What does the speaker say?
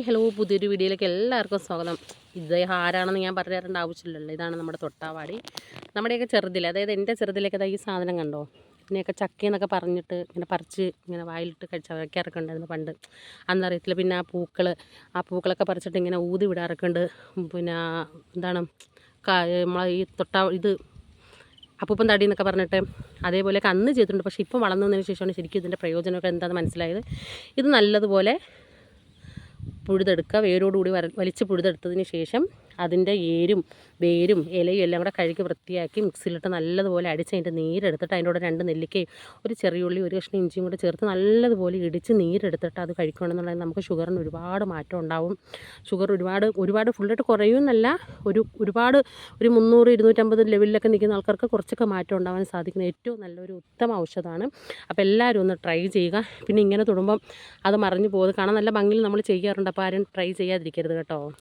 Hello പുതിയൊരു വീഡിയോയിലേക്ക് എല്ലാവർക്കും സ്വാഗതം. ഇത് ആരാണെന്ന് ഞാൻ പറഞ്ഞു തരേണ്ട ആവശ്യമില്ലല്ലോ. ഇതാണ് നമ്മുടെ തൊട്ടാവാടി. നമ്മുടെയൊക്കെ ചെറുതിൽ അതായത് എന്റെ ചെറുതിലേക്ക് ഈ സാധനം കണ്ടോ? ഇതിനെയൊക്കെ ചക്കയെന്നൊക്കെ പറഞ്ഞിട്ട് ഇങ്ങനെ പറിച്ച് ഇങ്ങനെ വായിലിട്ട് കഴിച്ച് ഉണ്ടായിരുന്നു പണ്ട്. അന്നറിയത്തില്ല പിന്നെ ആ പൂക്കൾ ആ പൂക്കളൊക്കെ പറിച്ചിട്ട് ഇങ്ങനെ ഊതി വിടാറൊക്കെ ഉണ്ട്. പിന്നെ എന്താണ് നമ്മളെ ഈ തൊട്ടാ ഇത് അപ്പൂപ്പൻ തടി എന്നൊക്കെ പറഞ്ഞിട്ട് അതേപോലെയൊക്കെ അന്ന് ചെയ്തിട്ടുണ്ട്. പക്ഷേ ഇപ്പം വളർന്നതിന് ശേഷമാണ് ശരിക്കും ഇതിന്റെ പ്രയോജനമൊക്കെ എന്താണെന്ന് മനസ്സിലായത്. ഇത് നല്ലതുപോലെ പുഴുതെടുക്കുക വേരോടുകൂടി വര വലിച്ച് പുഴുതെടുത്തതിന് ശേഷം അതിന്റെ ഏരും വേരും ഇലയും എല്ലാം കൂടെ കഴുകി വൃത്തിയാക്കി മിക്സിയിലിട്ട് നല്ലതുപോലെ അടിച്ച് അതിന്റെ നീരെടുത്തിട്ട് അതിന്റെ കൂടെ രണ്ട് നെല്ലിക്കയും ഒരു ചെറിയ ഉള്ളി ഒരു കഷ്ണം ഇഞ്ചിയും കൂടെ ചേർത്ത് നല്ലതുപോലെ ഇടിച്ച് നീരെടുത്തിട്ട് അത് കഴിക്കുകയാണെന്നുണ്ടെങ്കിൽ നമുക്ക് ഷുഗറിന് ഒരുപാട് മാറ്റം ഉണ്ടാവും. ഷുഗർ ഒരുപാട് ഒരുപാട് ഫുള്ളായിട്ട് കുറയുമെന്നല്ല ഒരു ഒരുപാട് ഒരു മുന്നൂറ് ഇരുന്നൂറ്റമ്പത് ലെവലിലൊക്കെ നിൽക്കുന്ന ആൾക്കാർക്ക് കുറച്ചൊക്കെ മാറ്റം ഉണ്ടാവാൻ സാധിക്കുന്ന ഏറ്റവും നല്ലൊരു ഉത്തമ ഔഷധമാണ്. അപ്പോൾ എല്ലാവരും ഒന്ന് ട്രൈ ചെയ്യുക. പിന്നെ ഇങ്ങനെ തൊടുമ്പം അത് മറിഞ്ഞു പോകുന്നത് കാണാൻ നല്ല ഭംഗിയിൽ നമ്മൾ ചെയ്യാറുണ്ട്. അപ്പോൾ ആരും ട്രൈ ചെയ്യാതിരിക്കരുത് കേട്ടോ.